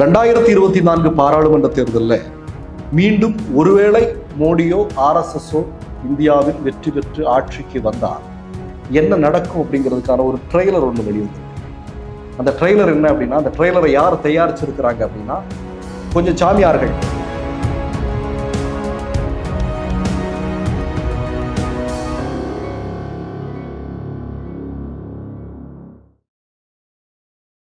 ரெண்டாயிரத்தி இருபத்தி நான்கு பாராளுமன்ற தேர்தலில் மீண்டும் ஒருவேளை மோடியோ ஆர்எஸ்எஸ்ஓ இந்தியாவில் வெற்றி பெற்று ஆட்சிக்கு வந்தால் என்ன நடக்கும் அப்படிங்கிறதுக்கான ஒரு ட்ரெய்லர் ஒன்று வெளியிட்டு அந்த ட்ரெய்லர் என்ன அப்படின்னா அந்த ட்ரெய்லரை யார் தயாரிச்சிருக்கிறாங்க அப்படின்னா கொஞ்சம் சாமியார்கள்.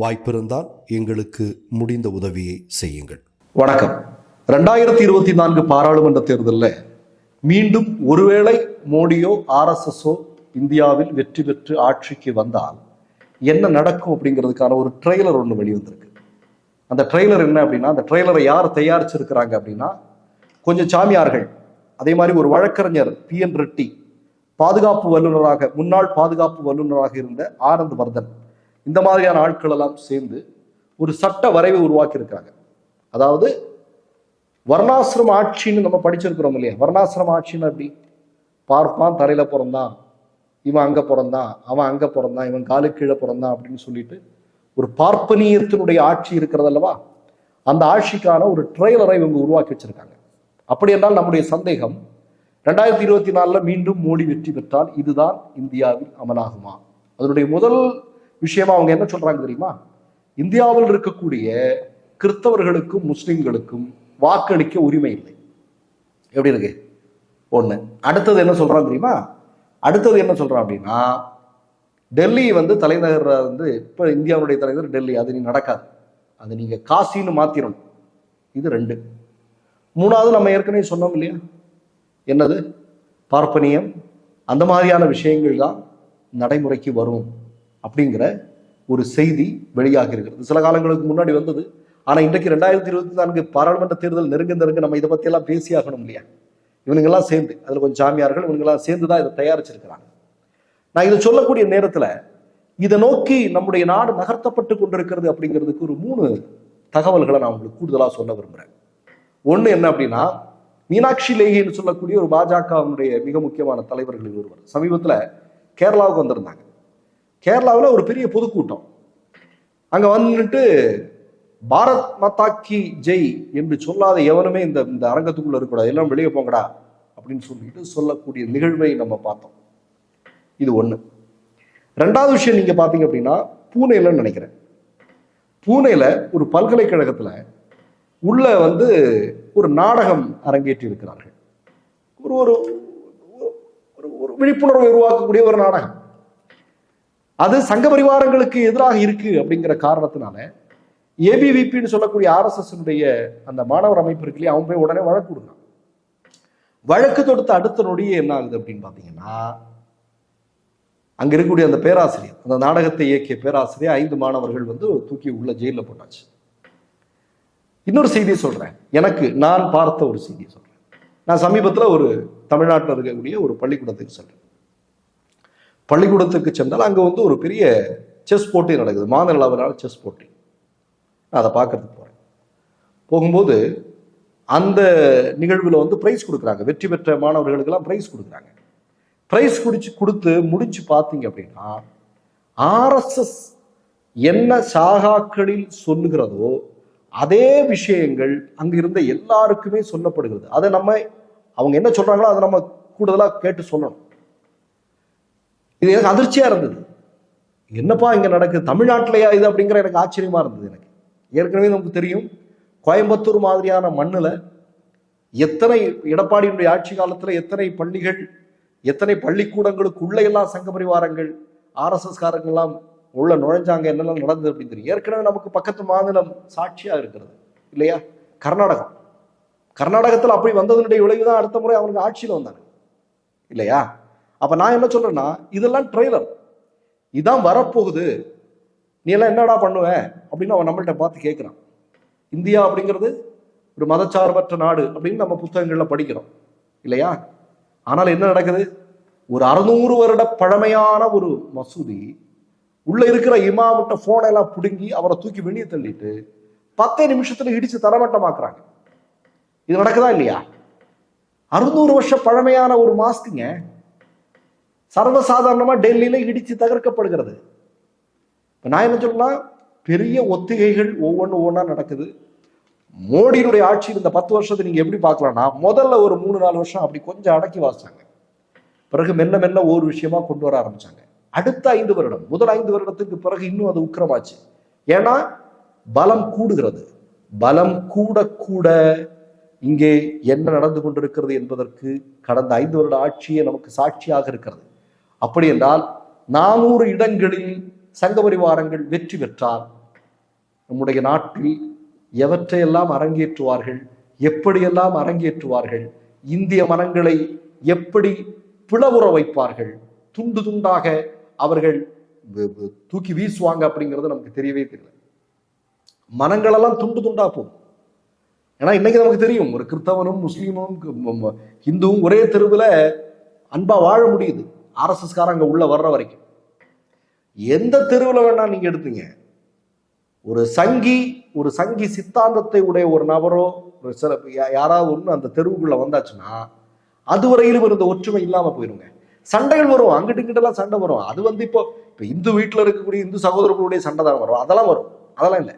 வாய்ப்பிருந்தால் எங்களுக்கு முடிந்த உதவியை செய்யுங்கள். வணக்கம். ரெண்டாயிரத்தி இருபத்தி நான்கு பாராளுமன்ற தேர்தலில் மீண்டும் ஒருவேளை மோடியோ ஆர்எஸ்எஸ்ஓ இந்தியாவில் வெற்றி பெற்று ஆட்சிக்கு வந்தால் என்ன நடக்கும் அப்படிங்கிறதுக்கான ஒரு ட்ரெய்லர் ஒன்று வெளிவந்திருக்கு. அந்த ட்ரெய்லர் என்ன அப்படின்னா அந்த ட்ரெய்லரை யார் தயாரிச்சிருக்கிறாங்க அப்படின்னா கொஞ்சம் சாமியார்கள். அதே மாதிரி ஒரு வழக்கறிஞர் பி என் ரெட்டி பாதுகாப்பு வல்லுநராக முன்னாள் பாதுகாப்பு வல்லுநராக இருந்த ஆனந்த் வர்தன். இந்த மாதிரியான ஆட்கள் எல்லாம் சேர்ந்து ஒரு சட்ட வரைவை உருவாக்கி இருக்கிறாங்க அதாவது வர்ணாசிரம ஆட்சின்னு நம்ம படிச்சிருக்கிறோம் இல்லையா? வர்ணாசிரம ஆட்சின்னு அப்படி பார்ப்பான் தரையில பிறந்தான் இவன் அங்க பிறந்தான் அவன் அங்க பிறந்தான் இவன் காலு கீழே பிறந்தான் அப்படின்னு சொல்லிட்டு ஒரு பார்ப்பனியத்தினுடைய ஆட்சி இருக்கிறது அல்லவா? அந்த ஆட்சிக்கான ஒரு ட்ரெய்லரை இவங்க உருவாக்கி வச்சிருக்காங்க. அப்படி என்றால் நம்முடைய சந்தேகம் ரெண்டாயிரத்தி இருபத்தி நாலுல மீண்டும் மோடி வெற்றி பெற்றால் இதுதான் இந்தியாவில் அமலாகுமா? அதனுடைய முதல் விஷயமா அவங்க என்ன சொல்றாங்க தெரியுமா? இந்தியாவில் இருக்கக்கூடிய கிறிஸ்தவர்களுக்கும் முஸ்லிம்களுக்கும் வாக்களிக்க உரிமை இல்லை. எப்படி இருக்கு? ஒண்ணு. அடுத்தது என்ன சொல்றான் தெரியுமா? அடுத்தது என்ன சொல்றான் அப்படின்னா டெல்லி வந்து தலைநகர் வந்து இப்ப இந்தியாவுடைய தலைநகர் டெல்லி அது நீ நடக்காது. அது நீங்க காசின்னு மாத்திரணும். இது ரெண்டு. மூணாவது நம்ம ஏற்கனவே சொன்னோம் இல்லையா? என்னது? பார்ப்பனியம். அந்த மாதிரியான விஷயங்கள் தான் நடைமுறைக்கு வரும். அப்படிங்கிற ஒரு செய்தி வெளியாகி இருக்கிறது சில காலங்களுக்கு முன்னாடி வந்தது ஆனால் இன்றைக்கு ரெண்டாயிரத்தி இருபத்தி நான்கு பாராளுமன்ற தேர்தல் நெருங்க நெருங்க நம்ம இதை பற்றியெல்லாம் பேசியாகணும் இல்லையா? இவனுங்கெல்லாம் சேர்ந்து அதில் கொஞ்சம் சாமியார்கள் இவனுங்கெல்லாம் சேர்ந்து தான் இதை தயாரிச்சிருக்கிறாங்க. நான் இதை சொல்லக்கூடிய நேரத்தில் இதை நோக்கி நம்முடைய நாடு நகர்த்தப்பட்டு கொண்டிருக்கிறது அப்படிங்கிறதுக்கு ஒரு மூணு தகவல்களை நான் உங்களுக்கு கூடுதலாக சொல்ல விரும்புகிறேன் ஒன்று என்ன அப்படின்னா மீனாட்சி லேகின்னு சொல்லக்கூடிய ஒரு பாஜகவினுடைய மிக முக்கியமான தலைவர்களில் ஒருவர். சமீபத்தில் கேரளாவுக்கு வந்திருந்தாங்க. கேரளாவில் ஒரு பெரிய பொதுக்கூட்டம். அங்கே வந்துட்டு பாரத் மாதா கி ஜெய் என்று சொல்லாத எவனுமே இந்த இந்த அரங்கத்துக்குள்ள இருக்கக்கூடாது. எல்லாம் வெளியே போங்கடா அப்படின்னு சொல்லிட்டு சொல்லக்கூடிய நிகழ்வை நம்ம பார்த்தோம். இது ஒன்று ரெண்டாவது விஷயம் நீங்க பார்த்தீங்க அப்படின்னா பூனேலன்னு நினைக்கிறேன். பூனேல ஒரு பல்கலைக்கழகத்தில் உள்ள வந்து ஒரு நாடகம் அரங்கேற்றி இருக்கிறார்கள். ஒரு ஒரு ஒரு- ஒரு விழிப்புணர்வை உருவாக்கக்கூடிய ஒரு நாடகம். அது சங்க பரிவாரங்களுக்கு எதிராக இருக்கு அப்படிங்கிற காரணத்தினால ஏபிவிபின்னு சொல்லக்கூடிய ஆர்எஸ்எஸ் அந்த மாணவர் அமைப்பு இருக்கு இல்லையா? அவன் போய் உடனே வழக்கு கொடுக்குறான் வழக்கு தொடுத்த அடுத்த நொடியே என்ன ஆகுது அப்படின்னு பாத்தீங்கன்னா அங்க இருக்கக்கூடிய அந்த பேராசிரியர் அந்த நாடகத்தை இயக்கிய பேராசிரியர் ஐந்து மாணவர்கள் வந்து தூக்கி உள்ள ஜெயில போட்டாச்சு. இன்னொரு செய்தியை சொல்றேன். எனக்கு நான் பார்த்த ஒரு செய்தியை சொல்றேன். நான் சமீபத்தில் ஒரு தமிழ்நாட்டில் இருக்கக்கூடிய ஒரு பள்ளிக்கூடத்துக்கு சொல்றேன். பள்ளிக்கூடத்துக்கு சென்றால் அங்கே வந்து ஒரு பெரிய செஸ் போட்டி நடக்குது. மாநில அளவிலான செஸ் போட்டி. நான் அதை பார்க்கறதுக்கு போகிறேன் போகும்போது அந்த நிகழ்வில் வந்து ப்ரைஸ் கொடுக்குறாங்க. வெற்றி பெற்ற மாணவர்களுக்கெல்லாம் ப்ரைஸ் கொடுக்குறாங்க. ப்ரைஸ் குடிச்சு கொடுத்து முடிச்சு பார்த்தீங்க அப்படின்னா ஆர்எஸ்எஸ் என்ன சாகாக்களில் சொல்லுகிறதோ அதே விஷயங்கள் அங்க இருந்த எல்லாருக்குமே சொல்லப்படுகிறது. அதை நம்ம அவங்க என்ன சொல்றாங்களோ அதை நம்ம கூடுதலாக கேட்டு சொல்லணும். இது எனக்கு அதிர்ச்சியா இருந்தது. என்னப்பா இங்க நடக்குது? தமிழ்நாட்டிலையா இது அப்படிங்கிற எனக்கு ஆச்சரியமா இருந்தது எனக்கு. ஏற்கனவே நமக்கு தெரியும் கோயம்புத்தூர் மாதிரியான மண்ணில் எத்தனை எடப்பாடியினுடைய ஆட்சி காலத்தில் எத்தனை பள்ளிகள் எத்தனை பள்ளிக்கூடங்களுக்குள்ள எல்லாம் சங்க பரிவாரங்கள் ஆர்எஸ்எஸ் காரங்கள்லாம் உள்ள நுழைஞ்சாங்க என்னெல்லாம் நடந்தது அப்படின்னு தெரியும். ஏற்கனவே நமக்கு பக்கத்து மாநிலம் சாட்சியாக இருக்கிறது இல்லையா? கர்நாடகம். கர்நாடகத்தில் அப்படி வந்ததனுடைய விளைவுதான் அடுத்த முறை அவங்க ஆட்சியில் வந்தாங்க இல்லையா? அப்ப நான் என்ன சொல்றேன்னா இதெல்லாம் ட்ரெய்லர் இதான் வரப்போகுது. நீ எல்லாம் என்னடா பண்ணுவேன் அப்படின்னு அவன் நம்மள்ட்ட பார்த்து கேட்கிறான் இந்தியா அப்படிங்கிறது ஒரு மதச்சார்பற்ற நாடு அப்படின்னு நம்ம புத்தகங்கள்ல படிக்கிறோம். இல்லையா? ஆனால் என்ன நடக்குது? ஒரு அறுநூறு வருட பழமையான ஒரு மசூதி உள்ள இருக்கிற இமாமிட்ட போனை எல்லாம் பிடுங்கி அவரை தூக்கி வெளியே தள்ளிட்டு பத்தே நிமிஷத்துல இடிச்சு தரமட்டமாக்குறாங்க. இது நடக்குதா இல்லையா? அறுநூறு வருஷம் பழமையான ஒரு மாஸ்க்குங்க சர்வசாதாரணமா டெல்லியில இடிச்சு தகர்க்கப்படுகிறது. இப்போ நான் என்ன சொல்லலாம் பெரிய ஒத்திகைகள் ஒவ்வொன்று ஒவ்வொன்றா நடக்குது. மோடியினுடைய ஆட்சி இந்த பத்து வருஷத்தை நீங்க எப்படி பார்க்கலாம்னா முதல்ல ஒரு மூணு நாலு வருஷம் அப்படி கொஞ்சம் அடக்கி வாசிச்சாங்க. பிறகு மெல்ல மெல்ல ஒரு விஷயமா கொண்டு வர ஆரம்பிச்சாங்க. அடுத்த ஐந்து வருடம் முதல் ஐந்து வருடத்துக்கு பிறகு இன்னும் அது உக்கிரமாச்சு. ஏன்னா பலம் கூடுகிறது. பலம் கூட கூட இங்கே என்ன நடந்து கொண்டிருக்கிறது என்பதற்கு கடந்த ஐந்து வருட ஆட்சியே நமக்கு சாட்சியாக இருக்கிறது. அப்படி என்றால் நானூறு இடங்களில் சங்க பரிவாரங்கள் வெற்றி பெற்றால் நம்முடைய நாட்டில் எவற்றையெல்லாம் அரங்கேற்றுவார்கள் எப்படியெல்லாம் அரங்கேற்றுவார்கள் இந்திய மனங்களை எப்படி பிளவுற வைப்பார்கள் துண்டு துண்டாக அவர்கள் தூக்கி வீசுவாங்க அப்படிங்கிறது நமக்கு தெரியவே தெரியல. மனங்களெல்லாம் துண்டு துண்டா போகும். ஏன்னா இன்னைக்கு நமக்கு தெரியும் ஒரு கிறிஸ்தவனும் முஸ்லீமும் இந்துவும் ஹிந்துவும் ஒரே தெருவில் அன்பா வாழ முடியுது. ஆர்எஸ்எஸ் காரங்க உள்ள வர்ற வரைக்கும். எந்த தெருவில் வேணா நீங்க எடுத்தீங்க ஒரு சங்கி ஒரு சங்கி சித்தாந்தத்தை உடைய ஒரு நபரோ ஒரு சில யா- யாராவது ஒன்று அந்த தெருவுக்குள்ள வந்தாச்சுன்னா அதுவரையிலும் இருந்த ஒற்றுமை இல்லாம போயிருங்க. சண்டைகள் வரும். அங்கிட்டு இங்கிட்டெல்லாம் சண்டை வரும். அது வந்து இப்போ இப்போ இந்து வீட்டில் இருக்கக்கூடிய இந்து சகோதரர்களுடைய சண்டை தான் வரும். அதெல்லாம் வரும். அதெல்லாம் இல்லை.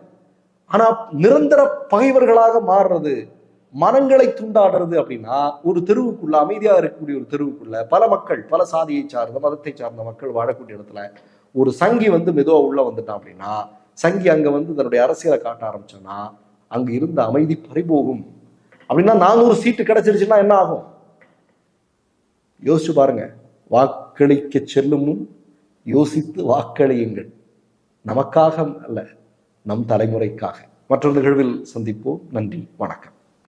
ஆனால் நிரந்தர பகைவர்களாக மாறுறது மனங்களை துண்டாடுறது அப்படின்னா ஒரு தெருவுக்குள்ள அமைதியா இருக்கக்கூடிய ஒரு தெருவுக்குள்ள பல மக்கள் பல சாதியை சார்ந்த மதத்தை சார்ந்த மக்கள் வாழக்கூடிய இடத்துல ஒரு சங்கி வந்து மெதுவாக உள்ள வந்துட்டான் அப்படின்னா சங்கி அங்க வந்து தன்னுடைய அரசியலை காட்ட ஆரம்பிச்சோன்னா அங்க இருந்த அமைதி பறிபோகும். அப்படின்னா நானூறு சீட்டு கிடைச்சிருச்சுன்னா என்ன ஆகும்? யோசிச்சு பாருங்க. வாக்களிக்க செல்லும் முன் யோசித்து வாக்களியுங்கள். நமக்காக அல்ல நம் தலைமுறைக்காக. மற்றொரு நிகழ்வில் சந்திப்போம். நன்றி. வணக்கம்.